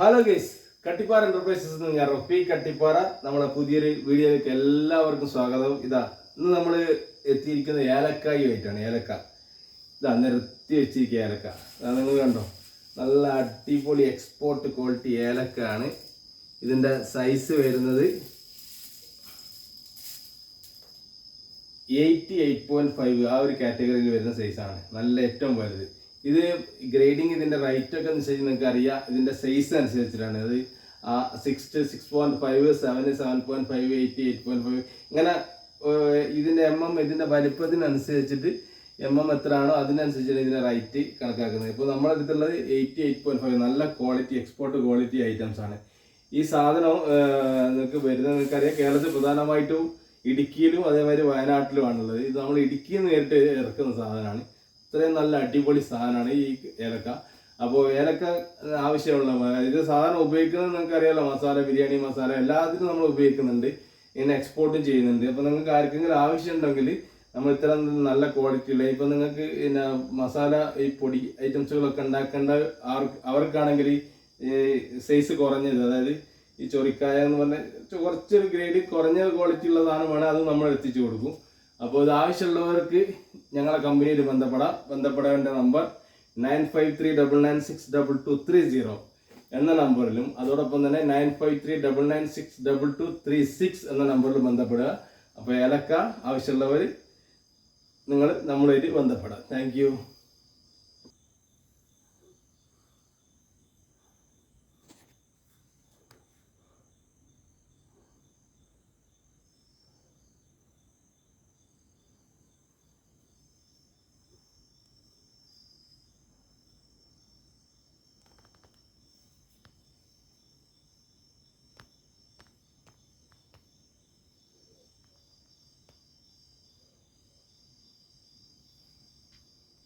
Hello guys Kattippara enterprises നിന്ന് ഞാൻ റഫി കട്ടിപ്പാറ നമ്മുടെ പുതിയൊരു വീഡിയോയിലേക്ക് എല്ലാവർക്കും സ്വാഗതം. ഇതാ ഇന്ന് നമ്മൾ എത്തിയിരിക്കുന്ന ഏലക്കായുമായിട്ടാണ് ഏലക്ക. ഇതാ നിരത്തി വെച്ചിരിക്കുക ഏലക്ക. നിങ്ങൾ കണ്ടോ? നല്ല അടിപൊളി എക്സ്പോർട്ട് ക്വാളിറ്റി ഏലക്കാണ്. ഇതിന്റെ സൈസ് വരുന്നത് എയ്റ്റി എയ്റ്റ് പോയിന്റ് ഫൈവ് ആ ഒരു കാറ്റഗറിയിൽ വരുന്ന സൈസാണ് നല്ല ഏറ്റവും വലുത്. ഇത് ഗ്രേഡിങ് ഇതിന്റെ റേറ്റ് ഒക്കെ അനുസരിച്ച് നിങ്ങൾക്ക് അറിയാം. ഇതിന്റെ സൈസ് അനുസരിച്ചിട്ടാണ്. അത് six six point five seven seven point five eight eight point five ഇങ്ങനെ ഇതിന്റെ എം എം ഇതിന്റെ വലിപ്പത്തിനനുസരിച്ചിട്ട് എം എം എത്ര ആണോ അതിനനുസരിച്ചാണ് ഇതിന്റെ റേറ്റ് കണക്കാക്കുന്നത്. ഇപ്പോൾ നമ്മുടെ അടുത്തുള്ളത് എയ്റ്റി എയ്റ്റ് പോയിന്റ് ഫൈവ് നല്ല ക്വാളിറ്റി എക്സ്പോർട്ട് ക്വാളിറ്റി ഐറ്റംസ് ആണ്. ഈ സാധനം നിങ്ങൾക്ക് വരുന്നത് നിങ്ങൾക്കറിയാം. കേരളത്തിൽ പ്രധാനമായിട്ടും ഇടുക്കിയിലും അതേമാതിരി വയനാട്ടിലുമാണുള്ളത് ഇത് നമ്മൾ ഇടുക്കിയിൽ നേരിട്ട് ഇറക്കുന്ന സാധനമാണ്. ഇത്രയും നല്ല അടിപൊളി സാധനമാണ് ഈ ഏലക്ക. അപ്പോൾ ഏലക്ക ആവശ്യമുള്ള ഇത് സാധാരണ ഉപയോഗിക്കുന്നത് നിങ്ങൾക്ക് അറിയാലോ മസാല ബിരിയാണി മസാല എല്ലാത്തിനും നമ്മൾ ഉപയോഗിക്കുന്നുണ്ട്. ഇങ്ങനെ എക്സ്പോർട്ടും ചെയ്യുന്നുണ്ട്. അപ്പോൾ നിങ്ങൾക്ക് ആർക്കെങ്കിലും ആവശ്യം ഉണ്ടെങ്കിൽ നമ്മൾ ഇത്തരം നല്ല ക്വാളിറ്റി ഉള്ള ഇപ്പം നിങ്ങൾക്ക് പിന്നെ മസാല ഈ പൊടി ഐറ്റംസുകളൊക്കെ ഉണ്ടാക്കേണ്ട അവർക്കാണെങ്കിൽ സൈസ് കുറഞ്ഞത് അതായത് ഈ ചൊറിക്കായ എന്ന് പറഞ്ഞ ചൊ- കുറച്ചൊരു ഗ്രേഡ് കുറഞ്ഞ ക്വാളിറ്റി ഉള്ളതാണ് വേണേൽ അത് നമ്മൾ എത്തിച്ചു കൊടുക്കും. അപ്പോൾ ഇത് ആവശ്യമുള്ളവർക്ക് ഞങ്ങളെ കമ്പനിയിൽ ബന്ധപ്പെടാം. ബന്ധപ്പെടേണ്ട number nine five three double nine six double two three zero എന്ന നമ്പറിലും അതോടൊപ്പം തന്നെ nine five three double nine six double two three six എന്ന നമ്പറിൽ ബന്ധപ്പെടുക. അപ്പോൾ ഏലക്ക ആവശ്യമുള്ളവർ നിങ്ങൾ നമ്മളായിട്ട് ബന്ധപ്പെടാം താങ്ക്